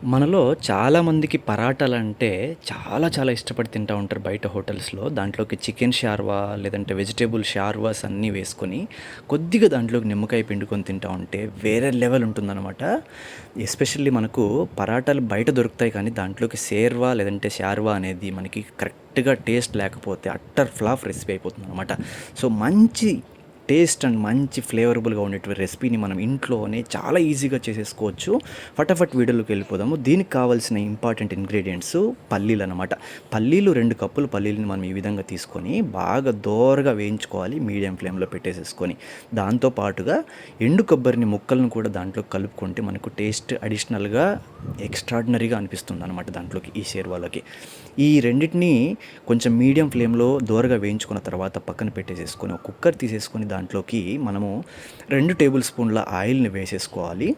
మనలో చాలామందికి పరాటాలంటే చాలా చాలా ఇష్టపడి తింటా ఉంటారు బయట హోటల్స్‌లో. దాంట్లోకి చికెన్ షార్వా లేదంటే వెజిటేబుల్ షార్వాస్ అన్నీ వేసుకొని, కొద్దిగా దాంట్లోకి నిమ్మకాయ పిండుకొని తింటూ ఉంటే వేరే లెవెల్ ఉంటుందనమాట. ఎస్పెషల్లీ మనకు పరాటాలు బయట దొరుకుతాయి కానీ దాంట్లోకి సేర్వా లేదంటే షార్వా అనేది మనకి కరెక్ట్‌గా టేస్ట్ లేకపోతే అట్టర్ ఫ్లాఫ్ రెసిపీ అయిపోతుందనమాట. సో, మంచి టేస్ట్ అండ్ మంచి ఫ్లేవరబుల్‌గా ఉండేటువంటి రెసిపీని మనం ఇంట్లోనే చాలా ఈజీగా చేసేసుకోవచ్చు. ఫటాఫట్ వీడియోలోకి వెళ్ళిపోదాము. దీనికి కావాల్సిన ఇంపార్టెంట్ ఇంగ్రిడియంట్స్ పల్లీలు అనమాట పల్లీలు రెండు కప్పులు పల్లీలని మనం ఈ విధంగా తీసుకొని బాగా దోరగా వేయించుకోవాలి మీడియం ఫ్లేమ్‌లో పెట్టేసేసుకొని. దాంతో పాటుగా ఎండు కొబ్బరిని ముక్కలను కూడా దాంట్లో కలుపుకుంటే మనకు టేస్ట్ అడిషనల్‌గా ఎక్స్ట్రాడినరీగా అనిపిస్తుంది అనమాట దాంట్లోకి ఈ షేర్వాలోకి. ఈ రెండిటిని కొంచెం మీడియం ఫ్లేమ్‌లో దోరగా వేయించుకున్న తర్వాత పక్కన పెట్టేసేసుకొని ఒక కుక్కర్ తీసేసుకొని దాని దాంట్లోకి మనము రెండు టేబుల్ స్పూన్ల ఆయిల్‌ని వేసేసుకోవాలి.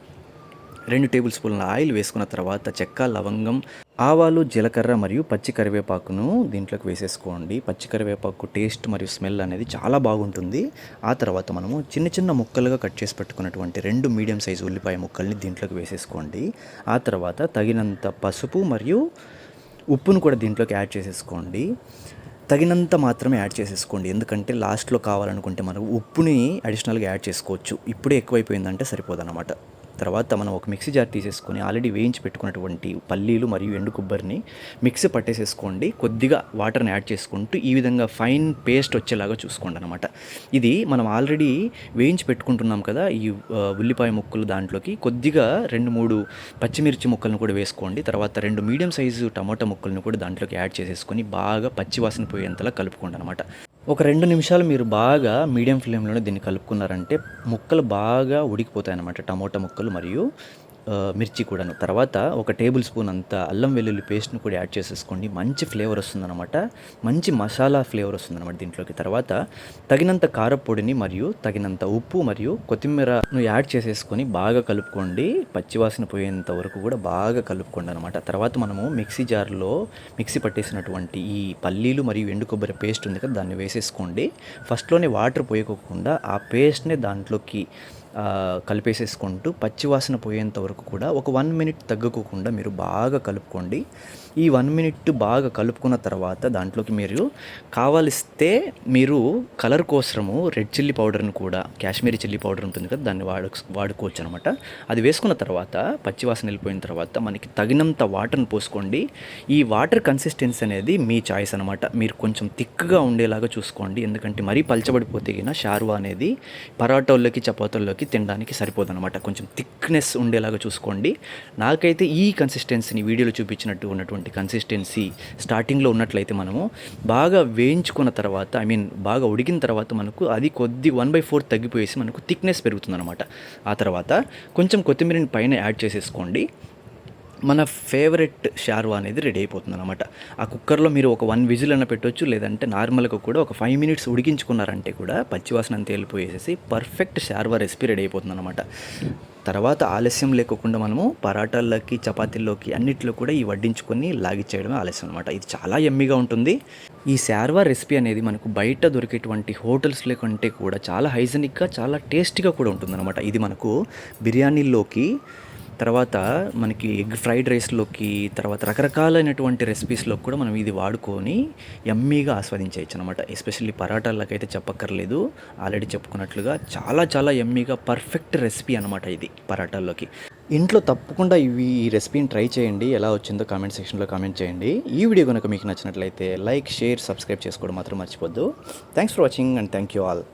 రెండు టేబుల్ స్పూన్ల ఆయిల్ వేసుకున్న తర్వాత చెక్క, లవంగం, ఆవాలు, జీలకర్ర మరియు పచ్చి కరివేపాకును దీంట్లోకి వేసేసుకోండి. పచ్చి కరివేపాకు టేస్ట్ మరియు స్మెల్ అనేది చాలా బాగుంటుంది. ఆ తర్వాత మనము చిన్న చిన్న ముక్కలుగా కట్ చేసి పెట్టుకున్నటువంటి రెండు మీడియం సైజ్ ఉల్లిపాయ ముక్కల్ని దీంట్లోకి వేసేసుకోండి. ఆ తర్వాత తగినంత పసుపు మరియు ఉప్పును కూడా దీంట్లోకి యాడ్ చేసేసుకోండి. తగినంత మాత్రమే యాడ్ చేసేసుకోండి. ఎందుకంటే లాస్ట్‌లో కావాలనుకుంటే మనం ఉప్పుని అడిషనల్‌గా యాడ్ చేసుకోవచ్చు. ఇప్పుడే ఎక్కువైపోయిందంటే సరిపోదన్నమాట తర్వాత మనం ఒక మిక్సీ జార్ తీసేసుకొని ఆల్రెడీ వేయించి పెట్టుకున్నటువంటి పల్లీలు మరియు ఎండు కొబ్బరిని మిక్సీ పట్టేసేసుకోండి. కొద్దిగా వాటర్‌ని యాడ్ చేసుకుంటూ ఈ విధంగా ఫైన్ పేస్ట్ వచ్చేలాగా చూసుకోండి అనమాట ఇది మనం ఆల్రెడీ వేయించి పెట్టుకుంటున్నాం కదా! ఈ ఉల్లిపాయ ముక్కలు దాంట్లోకి కొద్దిగా 2, 3 పచ్చిమిర్చి ముక్కలను కూడా వేసుకోండి. తర్వాత రెండు మీడియం సైజు టమాటా ముక్కలను కూడా దాంట్లోకి యాడ్ చేసేసుకొని బాగా పచ్చి వాసన పోయేంతలా కలుపుకోండనమాట. ఒక రెండు నిమిషాలు మీరు బాగా మీడియం ఫ్లేమ్‌లోనే దీన్ని కలుపుకున్నారంటే ముక్కలు బాగా ఉడికిపోతాయి అన్నమాట టమోటా ముక్కలు మరియు మిర్చి కూడాను. తర్వాత ఒక టేబుల్ స్పూన్ అంత అల్లం వెల్లుల్లి పేస్ట్‌ని కూడా యాడ్ చేసేసుకోండి. మంచి ఫ్లేవర్ వస్తుందన్నమాట మంచి మసాలా ఫ్లేవర్ వస్తుందనమాట దీంట్లోకి. తర్వాత తగినంత కారప్పొడిని మరియు తగినంత ఉప్పు మరియు కొత్తిమీరను యాడ్ చేసేసుకొని బాగా కలుపుకోండి. పచ్చివాసన పోయేంత వరకు కూడా బాగా కలుపుకోండి అనమాట తర్వాత మనము మిక్సీ జార్‌లో మిక్సీ పట్టేసినటువంటి ఈ పల్లీలు మరియు ఎండు కొబ్బరి పేస్ట్ ఉంది కదా! దాన్ని వేసేసుకోండి. ఫస్ట్‌లోనే వాటర్ పోయకోకుండా ఆ పేస్ట్‌ని దాంట్లోకి కలిపేసేసుకుంటూ పచ్చివాసన పోయేంత వరకు కూడా ఒక వన్ మినిట్ తగ్గుకోకుండా మీరు బాగా కలుపుకోండి. ఈ వన్ మినిట్ బాగా కలుపుకున్న తర్వాత దాంట్లోకి మీరు కావలిస్తే మీరు కలర్ కోసరము రెడ్ చిల్లీ పౌడర్‌ని కూడా కాశ్మీరీ చిల్లీ పౌడర్ ఉంటుంది కదా! దాన్ని వాడు వాడుకోవచ్చు అనమాట అది వేసుకున్న తర్వాత పచ్చివాసన వెళ్ళిపోయిన తర్వాత మనకి తగినంత వాటర్‌ని పోసుకోండి. ఈ వాటర్ కన్సిస్టెన్సీ అనేది మీ చాయిస్ అనమాట. మీరు కొంచెం థిక్‌గా ఉండేలాగా చూసుకోండి. ఎందుకంటే మరీ పలచబడిపోతే గిన షార్వా అనేది పరాటాల్లోకి, తినడానికి తినడానికి సరిపోదన్నమాట కొంచెం థిక్‌నెస్ ఉండేలాగా చూసుకోండి. నాకైతే ఈ కన్సిస్టెన్సీని వీడియోలో చూపించినట్టు ఉన్నటువంటి కన్సిస్టెన్సీ స్టార్టింగ్‌లో ఉన్నట్లయితే మనము బాగా వేయించుకున్న తర్వాత ఐ మీన్ బాగా ఉడికిన తర్వాత మనకు అది కొద్ది 1/4 తగ్గిపోయేసి మనకు థిక్‌నెస్ పెరుగుతుందన్నమాట ఆ తర్వాత కొంచెం కొత్తిమీరని పైన యాడ్ చేసేసుకోండి. మన ఫేవరెట్ షార్వా అనేది రెడీ అయిపోతుందనమాట. ఆ కుక్కర్‌లో మీరు ఒక వన్ విజిల్ అన్న పెట్టొచ్చు. లేదంటే నార్మల్‌గా కూడా ఒక ఫైవ్ మినిట్స్ ఉడికించుకున్నారంటే కూడా పచ్చివాసన అంతా వెళ్ళిపోయేసేసి పర్ఫెక్ట్ షార్వా రెసిపీ రెడీ అయిపోతుంది అనమాట తర్వాత ఆలస్యం లేకోకుండా మనము పరాటాల్లోకి, చపాతీల్లోకి అన్నిట్లో కూడా ఈ వడ్డించుకొని లాగిచ్చేయడమే ఆలస్యం అనమాట. ఇది చాలా ఎమ్మిగా ఉంటుంది. ఈ శార్వా రెసిపీ అనేది మనకు బయట దొరికేటువంటి హోటల్స్‌లో కంటే కూడా చాలా హైజెనిక్గా చాలా టేస్టీగా కూడా ఉంటుందనమాట. ఇది మనకు బిర్యానీల్లోకి తర్వాత మనకి ఎగ్ ఫ్రైడ్ రైస్‌లోకి తర్వాత రకరకాలైనటువంటి రెసిపీస్లో కూడా మనం ఇది వాడుకొని ఎమ్మీగా ఆస్వాదించవచ్చు అనమాట ఎస్పెషల్లీ పరాటాలకైతే చెప్పక్కర్లేదు. ఆల్రెడీ చెప్పుకున్నట్లుగా చాలా చాలా ఎమ్మీగా పర్ఫెక్ట్ రెసిపీ అనమాట ఇది పరాటాల్లోకి. ఇంట్లో తప్పకుండా ఇవి ఈ రెసిపీని ట్రై చేయండి. ఎలా వచ్చిందో కామెంట్ సెక్షన్‌లో కామెంట్ చేయండి. ఈ వీడియో కనుక మీకు నచ్చినట్లయితే లైక్, షేర్, సబ్స్క్రైబ్ చేసుకోవడం మాత్రం మర్చిపోద్దు. Thanks for watching and thank you all.